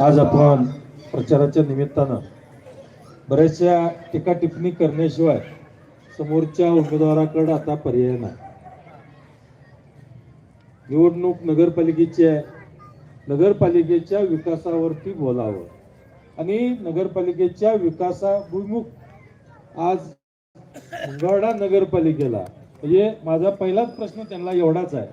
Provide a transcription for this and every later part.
आज आपण प्रचाराच्या निमित्तानं बऱ्याचशा टीका टिप्पणी करण्याशिवाय समोरच्या उमेदवाराकडे आता पर्याय नाही. निवडणूक नगरपालिकेची आहे. नगरपालिकेच्या विकासावरती बोलावं. आणि नगरपालिकेच्या विकासाभिमुख आज गडा नगरपालिकेला म्हणजे माझा पहिलाच प्रश्न त्यांना एवढाच आहे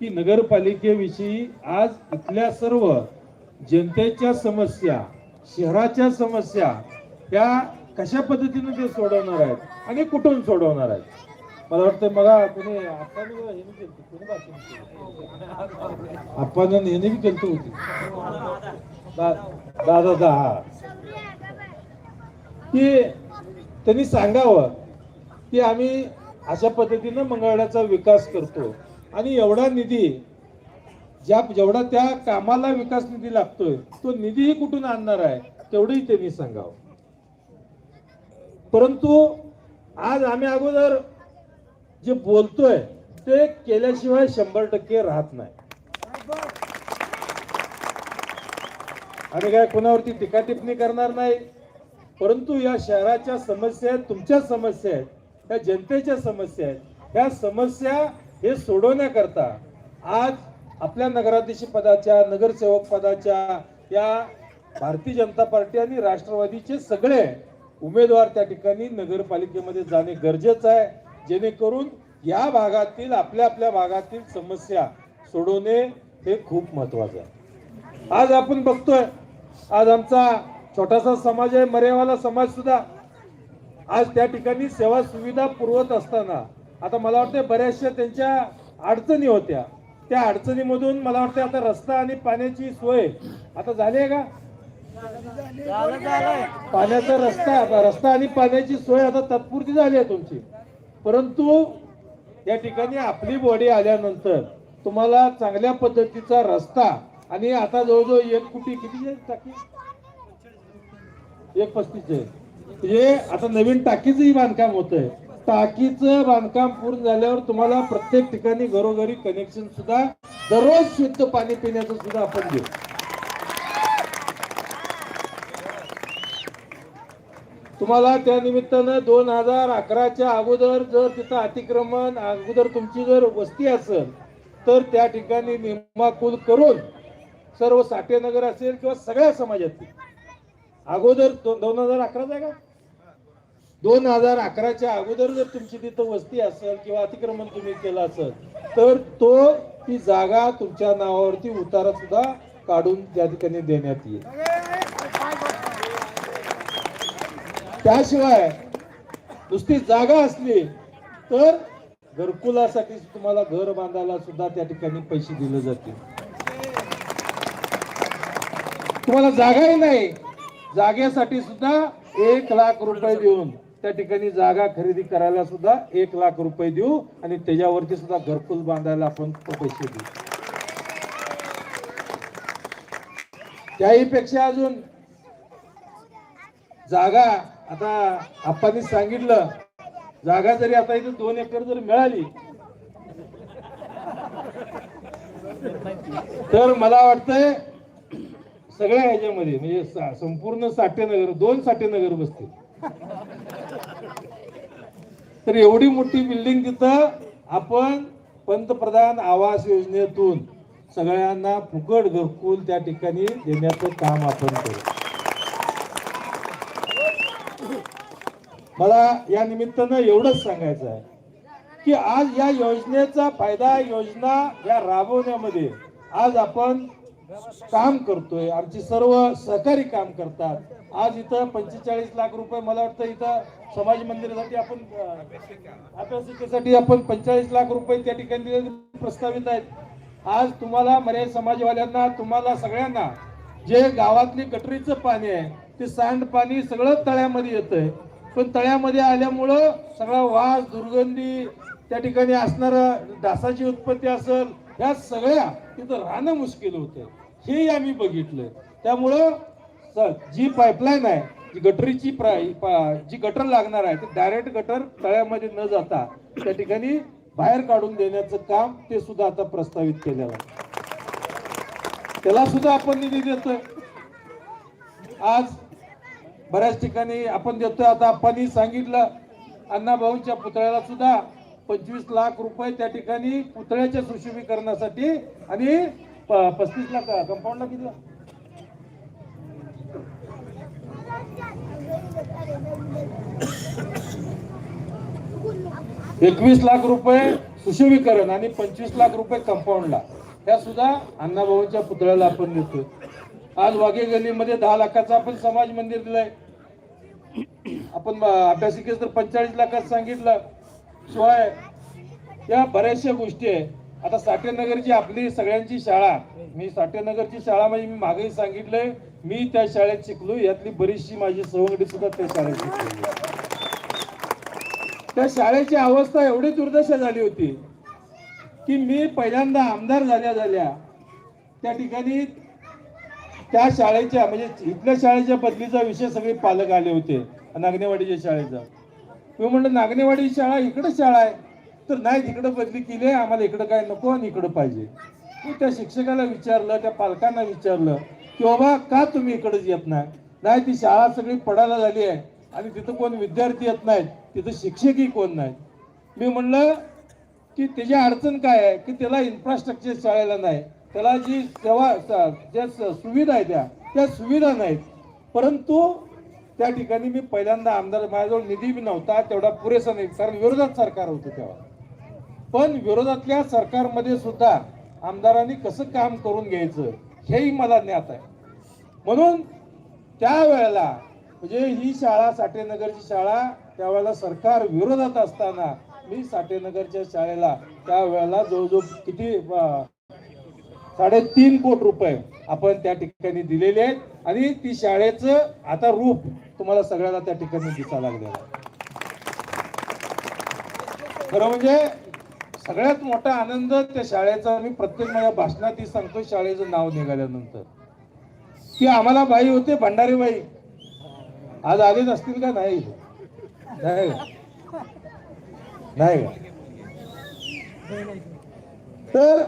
की नगरपालिकेविषयी आज इथल्या सर्व जनतेच्या समस्या शहराच्या समस्या त्या कशा पद्धतीने ते सोडवणार आहेत आणि कुठून सोडवणार आहेत? मला वाटतं बघा कोणी आपण हे आपण नेहमी केलं. होती. दा- दादा दहा की त्यांनी सांगावं की आम्ही अशा पद्धतीनं मंगळवाड्याचा विकास करतो आणि एवढा निधी ज्या जेवढा त्या कामाला विकास निधी लागतोय तो निधीही कुठून आणणार आहे तेवढंही त्यांनी सांगावं. परंतु आज आम्ही अगोदर जे बोलतोय ते केल्याशिवाय शंभर टक्के राहत नाही. आम्ही काय कोणावरती टीका टिप्पणी करणार नाही परंतु या शहराच्या समस्या आहेत तुमच्या समस्या आहेत या जनतेच्या समस्या आहेत. या समस्या हे सोडवण्याकरता आज आपल्या नगराध्यक्ष पदाच्या नगरसेवक पदाच्या या भारतीय जनता पार्टी आणि राष्ट्रवादीचे सगळे उमेदवार त्या ठिकाणी नगरपालिकेमध्ये जाणे गरजेचं आहे. जेणेकरून या भागातील आपल्या आपल्या भागातील समस्या सोडवणे हे खूप महत्वाचं आहे. आज आपण बघतोय आज आमचा छोटासा समाज आहे मरेवाला समाज सुद्धा. आज त्या ठिकाणी सेवा सुविधा पुरवत असताना आता मला वाटतं बऱ्याचशा त्यांच्या अडचणी होत्या. त्या अडचणीमधून मला वाटतं आता रस्ता आणि पाण्याची सोय आता झाली आहे का? पाण्याचा रस्ता रस्ता आणि पाण्याची सोय आता तत्पुरती झाली आहे तुमची. परंतु या ठिकाणी आपली बॉडी आल्यानंतर तुम्हाला चांगल्या पद्धतीचा रस्ता आणि आता जवळजवळ एक कुटी किती आहे टाकी? एक पस्तीस आहे म्हणजे आता नवीन टाकीचंही बांधकाम होत आहे टाकीचं बांधकाम पूर्ण झाल्यावर तुम्हाला प्रत्येक ठिकाणी घरोघरी कनेक्शन सुद्धा दररोज शुद्ध पाणी पिण्याचं सुद्धा आपण देऊ. तुम्हाला त्या निमित्तानं दोन हजार अकराच्या अगोदर जर तिथं अतिक्रमण अगोदर तुमची जर वस्ती असेल तर त्या ठिकाणी निमाकूल करून सर्व साठेनगर असेल किंवा सगळ्या समाजातील. अगोदर दोन हजार अकराचा आहे का? दोन हजार अकराच्या अगोदर जर तुमची तिथं वस्ती असेल किंवा अतिक्रमण तुम्ही केलं असेल तर तो ती जागा तुमच्या नावावरती उतारा सुद्धा काढून त्या ठिकाणी देण्यात येईल. त्याशिवाय नुसती जागा असली तर घरकुलासाठी तुम्हाला घर बांधायला सुद्धा त्या ठिकाणी पैसे दिले जातील. तुम्हाला जागाही नाही. जागेसाठी सुद्धा एक लाख रुपये देऊन त्या ठिकाणी जागा खरेदी करायला सुद्धा एक लाख रुपये देऊ आणि त्याच्यावरती सुद्धा घरकुल बांधायला आपण पैसे देऊ. त्याही पेक्षा अजून जागा आता आप्पांनी सांगितलं जागा जरी आता इथे दोन एकर जर मिळाली तर मला वाटतंय सगळ्या ह्याच्यामध्ये म्हणजे संपूर्ण साठेनगर दोन साठेनगर बसतील. तर एवढी मोठी बिल्डिंग तिथं आपण पंतप्रधान आवास योजनेतून सगळ्यांना फुकट घरकुल त्या ठिकाणी देण्याचं काम आपण करू. मला या निमित्तानं एवढंच सांगायचं आहे की आज या योजनेचा फायदा योजना या राबवण्यामध्ये आज आपण काम करतोय. आमची सर्व सहकारी काम करतात. आज इथं पंचेचाळीस लाख रुपये मला वाटतं इथं समाज मंदिरासाठी आपण अभ्यासिकेसाठी आपण पंचेचाळीस लाख रुपये त्या ठिकाणी प्रस्तावित आहेत. आज तुम्हाला मर्याद समाजवाल्यांना तुम्हाला सगळ्यांना जे गावातली गटरीचं पाणी आहे ते सांड पाणी सगळं तळ्यामध्ये येतंय. पण तळ्यामध्ये आल्यामुळं सगळा वास दुर्गंधी त्या ठिकाणी असणार डासाची उत्पत्ती असेल ह्या सगळ्या तिथं राहणं मुश्किल होतं हे आम्ही बघितलं. त्यामुळं जी पाईपलाईन आहे जी गटरीची प्रा- जी गटर लागणार आहे ती डायरेक्ट गटर तळ्यामध्ये न जाता त्या ठिकाणी बाहेर काढून देण्याचं काम ते सुद्धा आता प्रस्तावित केलेलं आहे त्याला सुद्धा आपण निधी देतोय. आज बऱ्याच ठिकाणी आपण देतोय. आता आपण सांगितलं अण्णाभाऊंच्या पुतळ्याला सुद्धा पंचवीस लाख रुपये त्या ठिकाणी पुतळ्याच्या सुशोभीकरणासाठी आणि पस्तीस लाख कंपाऊंडला किती? एकवीस लाख रुपये सुशोभीकरण आणि पंचवीस लाख रुपये कंपाऊंडला. त्या सुद्धा अण्णाभाऊंच्या पुतळ्याला आपण नेतो आज वाघे गल्लीमध्ये दहा लाखाचा आपण समाज मंदिर दिलाय. आपण अभ्यासिकेच अभ्यासिकेस तर पंचेचाळीस लाखात सांगितलं. शिवाय या बऱ्याचशा गोष्टी आहे आता साठेनगरची आपली सगळ्यांची शाळा मी साठेनगरची शाळा म्हणजे मी मागेही सांगितलंय मी त्या शाळेत शिकलो यातली बरीचशी माझी सवंगडी सुद्धा त्या शाळेत शिकली त्या शाळेची अवस्था एवढी दुर्दशा झाली होती की मी पहिल्यांदा आमदार झाल्या झाल्या त्या ठिकाणी त्या शाळेच्या म्हणजे इथल्या शाळेच्या बदलीचा विषय सगळे पालक आले होते नागनेवाडीच्या शाळेचा. मी म्हणलं नागनेवाडी शाळा इकडे शाळा आहे. तर नाही तिकडं बदली केली आहे आम्हाला इकडं काय नको आणि इकडं पाहिजे. मी त्या शिक्षकाला विचारलं त्या पालकांना विचारलं की बाबा का तुम्ही इकडंच येत नाही? नाही ती शाळा सगळी पडायला झाली आहे आणि तिथं कोण विद्यार्थी येत नाहीत तिथं शिक्षकही कोण नाहीत? मी म्हणलं की त्याची अडचण काय आहे? की त्याला इन्फ्रास्ट्रक्चर शाळेला नाही. त्याला जी सेवा ज्या सुविधा आहे त्या त्या सुविधा नाहीत. परंतु त्या ठिकाणी मी पहिल्यांदा आमदार माझ्याजवळ निधी बी नव्हता तेवढा पुरेसा नाही. कारण विरोधात सरकार होतं तेव्हा. पण विरोधातल्या सरकारमध्ये सुद्धा आमदारांनी कसं काम करून घ्यायचं हेही मला ज्ञात आहे. म्हणून त्यावेळेला म्हणजे ही शाळा साठेनगरची शाळा त्यावेळेला सरकार विरोधात असताना मी साठेनगरच्या शाळेला त्यावेळेला जवळजवळ किती साडेतीन कोट रुपये आपण त्या ठिकाणी दिलेले आहेत आणि ती शाळेचं आता रूप तुम्हाला सगळ्याला त्या ठिकाणी दिसायला लागलेलं खरं म्हणजे सगळ्यात मोठा आनंद त्या शाळेचा मी प्रत्येक माझ्या भाषणातही सांगतो शाळेचं नाव निघाल्यानंतर. की आम्हाला बाई होते भंडारी बाई आज आलेच असतील का? नाही. नाही नाही तर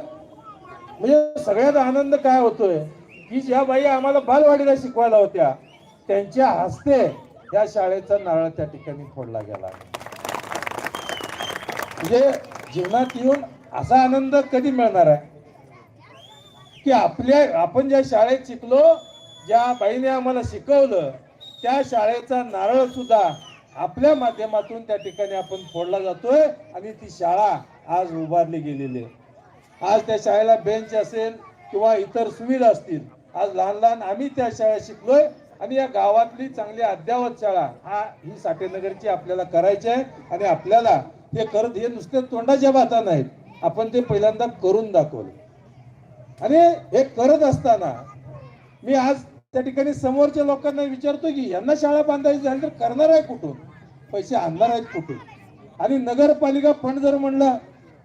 म्हणजे सगळ्यात आनंद काय होतोय? की ज्या बाई आम्हाला बालवाडीला शिकवायला होत्या त्यांच्या हस्ते या शाळेचा नारळ त्या ठिकाणी फोडला गेला. म्हणजे जीवनात येऊन असा आनंद कधी मिळणार आहे? की आपल्या आपण ज्या शाळेत शिकलो ज्या बाईने आम्हाला शिकवलं त्या शाळेचा नारळ सुद्धा आपल्या माध्यमातून त्या ठिकाणी आपण फोडला जातोय आणि ती शाळा आज उभारली गेलेली आहे. आज त्या शाळेला बेंच असेल किंवा इतर सुविधा असतील आज लहान लहान आम्ही त्या शाळा शिकलोय आणि या गावातली चांगली अद्यावत शाळा हा ही साठेनगरची आपल्याला करायची आहे आणि आपल्याला हे करत हे नुसते तोंडाच्या बाता नाहीत. आपण ते पहिल्यांदा करून दाखवलं. आणि हे करत असताना मी आज त्या ठिकाणी समोरच्या लोकांना विचारतो की यांना शाळा बांधायची झाली तर करणार आहे कुठून? पैसे आणणार आहेत कुठून? आणि नगरपालिका फंड जर म्हणला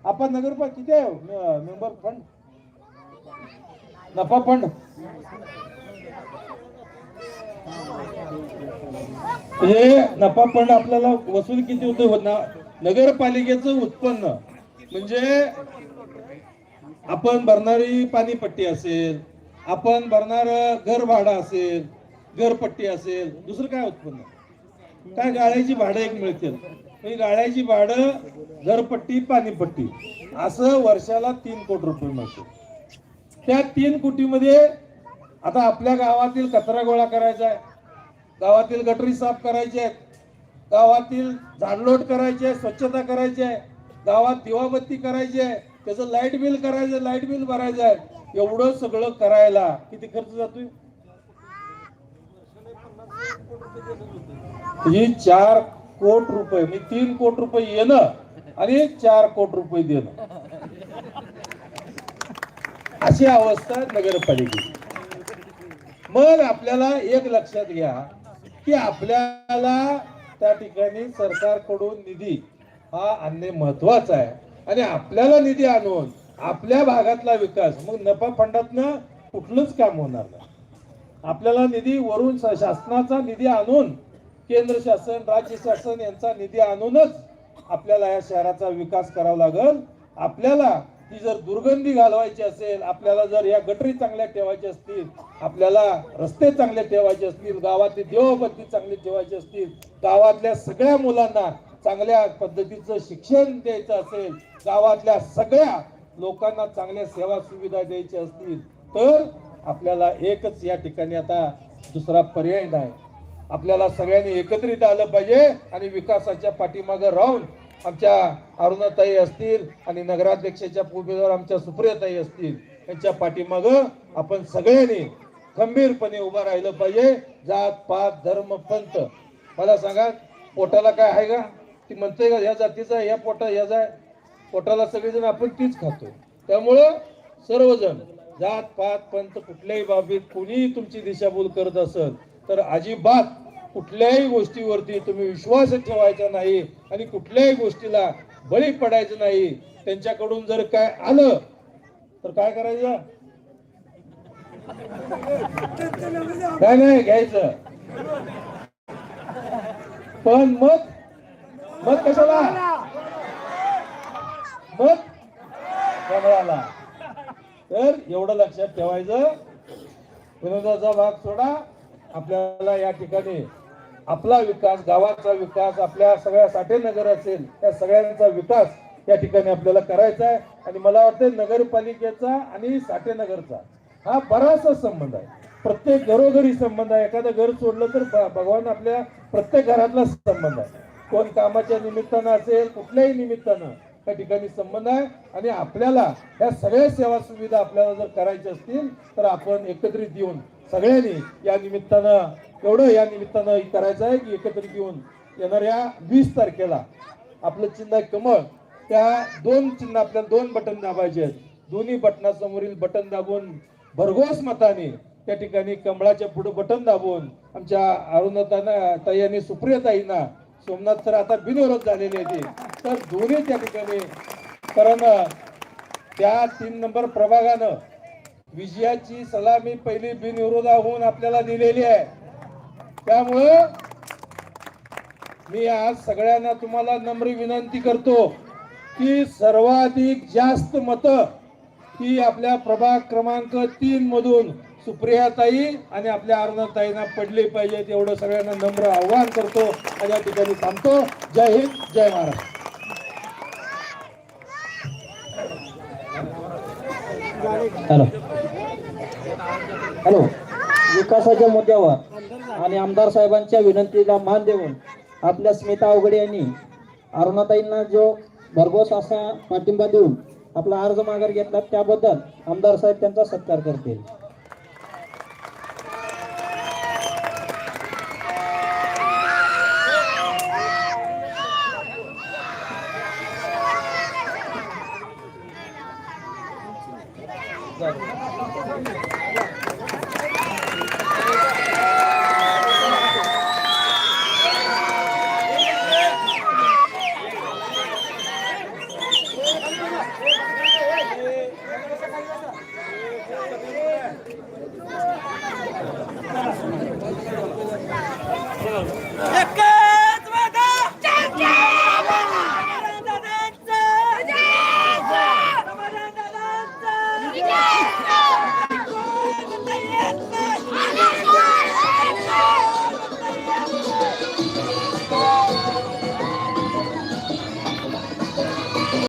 आपण नगरपालिका किती आहे? Member fund? नफा फंड? हे नफा फंड आपल्याला वसूल किती होतो ना? नगरपालिकेचं उत्पन्न. म्हणजे आपण भरणारी पाणीपट्टी असेल आपण भरणार घर भाडं असेल घरपट्टी असेल दुसरं काय उत्पन्न? काय गाळ्याची भाडं एक मिळतील? म्हणजे गाळ्याची भाडं घरपट्टी पाणीपट्टी. असं वर्षाला तीन कोटी रुपये मिळते त्या तीन कोटीमध्ये आता आपल्या गावातील कचरा गोळा करायचा आहे. गावातील गटरी साफ करायचे आहेत. गावातील झाडलोट करायची आहे स्वच्छता करायची आहे गावात दिवाबत्ती करायची आहे त्याचं लाइट बिल करायचं लाइट बिल भरायचं आहे. एवढं सगळं करायला किती खर्च जातोय? ही चार कोट रुपये मी तीन कोट रुपये येणं आणि चार कोट रुपये देणं. अशी अवस्था नगरपालिकेची. मग आपल्याला एक लक्षात घ्या की आपल्याला त्या ठिकाणी सरकारकडून निधी हा आणणे महत्त्वाचा आहे. आणि आपल्याला निधी आणून आपल्या भागातला विकास मग नफा फंडातनं कुठलंच काम होणार नाही. आपल्याला निधी वरून शासनाचा निधी आणून केंद्र शासन राज्य शासन यांचा निधी आणूनच आपल्याला या शहराचा विकास करावा लागल. आपल्याला ती जर दुर्गंधी घालवायची असेल आपल्याला जर या गटरी चांगल्या ठेवायच्या असतील आपल्याला रस्ते चांगले ठेवायचे असतील गावातली देवबत्ती चांगली ठेवायची असतील गावातल्या सगळ्या मुलांना चांगल्या पद्धतीचं शिक्षण द्यायचं असेल गावातल्या सगळ्या लोकांना चांगल्या सेवा सुविधा द्यायच्या असतील तर आपल्याला एकच या ठिकाणी आता दुसरा पर्याय नाही. आपल्याला सगळ्यांनी एकत्रित आलं पाहिजे आणि विकासाच्या पाठीमागे राहून आमच्या अरुणाताई असतील आणि नगराध्यक्षाच्या उमेदवार आमच्या सुप्रियाताई असतील यांच्या पाठीमागं आपण सगळ्यांनी खंबीरपणे उभं राहिलं पाहिजे. जात पात धर्म पंथ. मला सांगा पोटाला काय आहे का? ती म्हणते का या जातीचा आहे, या पोटा या जाय पोटाला सगळेजण आपण तीच खातो. त्यामुळं सर्वजण जात पात पंथ कुठल्याही बाबतीत कोणीही तुमची दिशाभूल करत असेल तर अजिबात कुठल्याही गोष्टीवरती तुम्ही विश्वास ठेवायचा नाही आणि कुठल्याही गोष्टीला बळी पडायचं नाही त्यांच्याकडून जर काय आलं तर काय करायचं? काय नाही घ्यायचं. पण मग मग कशाला? मग कमळाला तर एवढं लक्षात ठेवायचं. विनोदाचा भाग सोडा. आपल्याला या ठिकाणी आपला विकास गावाचा विकास आपल्या सगळ्या साठे नगर असेल त्या सगळ्यांचा विकास या ठिकाणी आपल्याला करायचा आहे. आणि मला वाटतं नगरपालिकेचा आणि साठे नगरचा हा बराचसा संबंध आहे. प्रत्येक घरोघरी संबंध आहे. एखादं घर सोडलं तर भगवान आपल्या प्रत्येक घरातला संबंध आहे. कोण कामाच्या निमित्तानं असेल कुठल्याही निमित्तानं त्या ठिकाणी संबंध आहे. आणि आपल्याला ह्या सगळ्या सेवा सुविधा आपल्याला जर करायच्या असतील तर आपण एकत्रित येऊन सगळ्यांनी या निमित्तानं एवढं या निमित्तानं करायचं आहे की एकत्रित येऊन येणाऱ्या वीस तारखेला आपलं चिन्ह आहे कमळ. त्या दोन चिन्ह आपल्याला दोन बटन दाबायचे आहेत. दोन्ही बटनासमोरील बटन दाबून भरघोस मताने त्या ठिकाणी कमळाच्या पुढे बटन दाबून आमच्या अरुणताना ताई आणि सुप्रियताईंना सोमनाथ सर आता बिनविरोध झालेले आहेत तर दोन्ही त्या ठिकाणी कारण त्या तीन नंबर प्रभागानं विजयाची सलामी पहिली बिनविरोधाहून आपल्याला दिलेली आहे. त्यामुळं मी आज सगळ्यांना तुम्हाला नम्र विनंती करतो की सर्वाधिक जास्त मत ही आपल्या प्रभाग क्रमांक तीन मधून सुप्रियाताई आणि आपल्या अरुणाताईंना पडले पाहिजेत एवढं सगळ्यांना नम्र आव्हान करतो आणि या ठिकाणी थांबतो. जय हिंद जय महाराष्ट्र. हॅलो. हॅलो. विकासाच्या मुद्द्यावर आणि आमदार साहेबांच्या विनंतीला मान देऊन आपल्या स्मिता अवघडे यांनी अरुणाताईंना जो भरघोस असा पाठिंबा देऊन आपला अर्ज माघार घेतला त्याबद्दल आमदार साहेब त्यांचा सत्कार करतील. এক